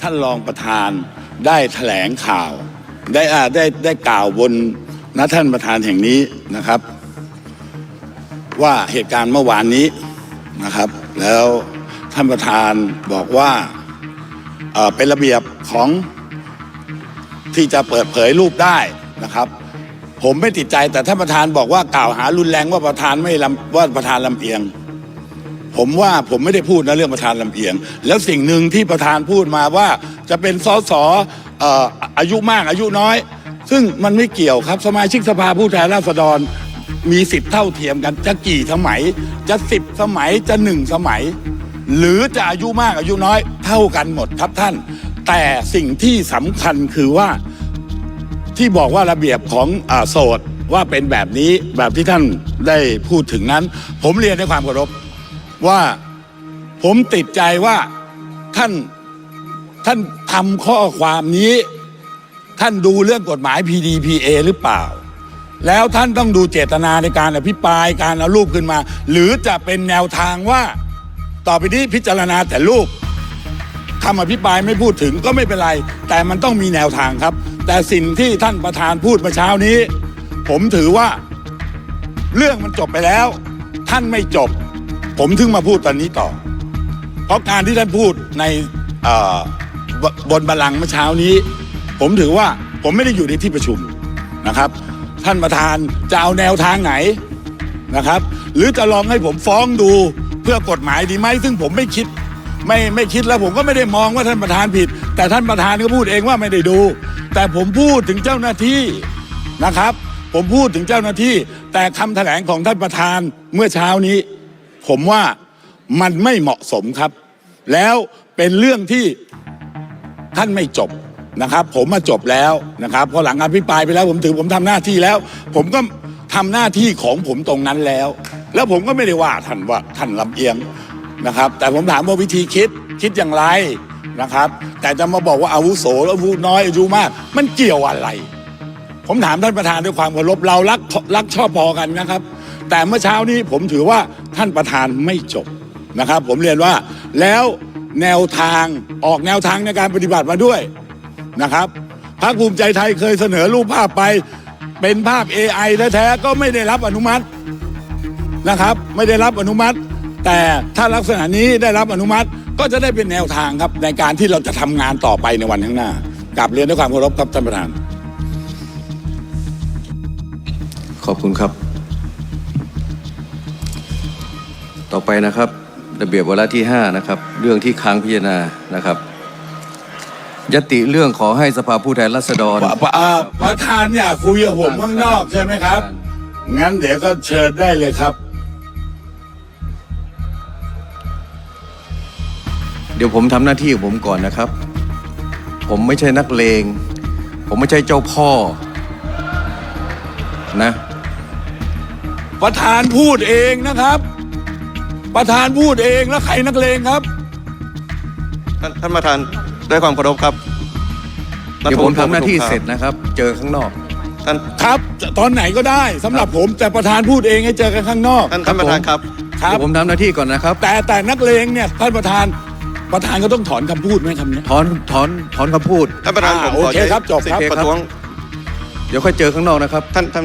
ท่านรองประธานได้แถลงข่าว ได้อ่าได้ได้กล่าวบนนะท่านประธานแห่งนี้นะครับ ว่าเหตุการณ์เมื่อวานนี้นะครับ แล้วท่านประธานบอกว่าเป็นระเบียบของที่จะเปิดเผยรูปได้นะครับ ผมไม่ติดใจแต่ท่านประธานบอกว่ากล่าวหารุนแรงว่าประธานไม่ลำว่าประธานลำเอียง ผมว่าผมไม่ได้พูดนะเรื่องประธานลำเอียง แล้วสิ่งหนึ่งที่ประธานพูดมาว่าจะเป็นสสอออายุมากอายุน้อย ซึ่งมันไม่เกี่ยวครับสมาชิกสภาผู้แทนราษฎร มีสิทธิ์เท่าเทียมกันจะกี่สมัย จะสิบสมัยจะหนึ่งสมัย หรือจะอายุมากอายุน้อย เท่ากันหมดครับท่าน แต่สิ่งที่สำคัญคือว่าที่บอกว่าระเบียบของอโสดว่าเป็นแบบนี้แบบที่ท่านได้พูดถึงนั้น ผมเรียนด้วยความเคารพ ว่าผมติดใจว่าท่านท่านทำข้อความนี้ ท่านดูเรื่องกฎหมาย PDPA หรือเปล่า แล้วท่านต้องดูเจตนาในการอภิปรายการเอารูปขึ้นมา หรือจะเป็นแนวทางว่า ต่อไปนี้พิจารณาแต่รูปคำอภิปรายไม่พูดถึงก็ไม่เป็นไร แต่มันต้องมีแนวทางครับ แต่สิ่งที่ท่านประธานพูดเมื่อเช้านี้ ผมถือว่า เรื่องมันจบไปแล้ว ท่านไม่จบ ผมถึงมาพูดตอนนี้ต่อ เพราะการที่ท่านพูดในบนบัลลังก์เมื่อเช้านี้ ผมถือว่าผมไม่ได้อยู่ในที่ประชุมนะครับ ท่านประธานจะเอาแนวทางไหนนะครับ หรือจะลองให้ผมฟ้องดูเพื่อกฎหมายดีไหมซึ่งผมไม่คิดไม่ไม่คิดแล้วผมก็ไม่ได้มองว่าท่านประธานผิด แต่ท่านประธานก็พูดเองว่าไม่ได้ดู แต่ผมพูดถึงเจ้าหน้าที่นะครับ ผมพูดถึงเจ้าหน้าที่ แต่คำแถลงของท่านประธานเมื่อเช้านี้ ผมว่ามันไม่เหมาะสมครับ แล้วเป็นเรื่องที่ท่านไม่จบนะครับ ผมมาจบแล้วนะครับพอหลังอภิปรายไปแล้วผมถือผมทำหน้าที่แล้ว ผมก็ทำหน้าที่ของผมตรงนั้นแล้ว แล้วผมก็ไม่ได้ว่าท่านว่าท่านลำเอียงนะครับ แต่ผมถามว่าวิธีคิดคิดอย่างไรนะครับ แต่จะมาบอกว่าอาวุโสแล้วอาวุน้อยอายุมาก มันเกี่ยวอะไร ผมถามท่านประธานด้วยความเคารพเรารักรักชอบพอกันนะครับ แต่เมื่อเช้านี้ผมถือว่าท่านประธานไม่จบนะครับ ผมเรียนว่าแล้วแนวทางออกแนวทางในการปฏิบัติมาด้วยนะครับพรรคภูมิใจไทยเคยเสนอรูปภาพไป เป็นภาพ AI แท้ๆก็ไม่ได้รับอนุมัตินะครับ ไม่ได้รับอนุมัติ แต่ถ้าลักษณะนี้ได้รับอนุมัติก็จะได้เป็นแนวทางครับในการที่เราจะทำงานต่อไปในวันข้างหน้ากลับเรียนด้วยความเคารพครับท่านประธาน ขอบคุณครับ ต่อไปนะครับ ระเบียบวาระที่5นะครับ เรื่องที่ค้างพิจารณานะครับยติเรื่องขอให้สภาผู้แทนราษฎรปะปะอ่าประธานอยากคุยกับผมข้างนอกใช่ไหมครับ งั้นเดี๋ยวก็เชิญได้เลยครับ เดี๋ยวผมทำหน้าที่ของผมก่อนนะครับ ผมไม่ใช่นักเลง ผมไม่ใช่เจ้าพ่อนะ ประธานพูดเองนะครับ ประธานพูดเองแล้วใครนักเลงครับ ท่านท่านประธานด้วยความเคารพครับเดี๋ยวผมทำหน้าที่คบเสร็จนะครับ เจอข้างนอก ท่านครับ ตอนไหนก็ได้สำหรับผมแต่ประธานพูดเองให้เจอกันข้างนอกท่านท่านประธานครับครัเดี๋บยวผมทำหน้าที่ก่อนนะครับ แต่แต่นักเลงเนี่ยท่านประธานประธานก็ต้องถอนคำพูดไหมคำเนี้ย ถอนถอนถอนคำพูด ท่านประธานอ่าผมขอโอเคใช้ครับจบครับสิทธิ์ประท้วง เดี๋ยวค่อยเจอข้างนอกนะครับ ท่านท่าน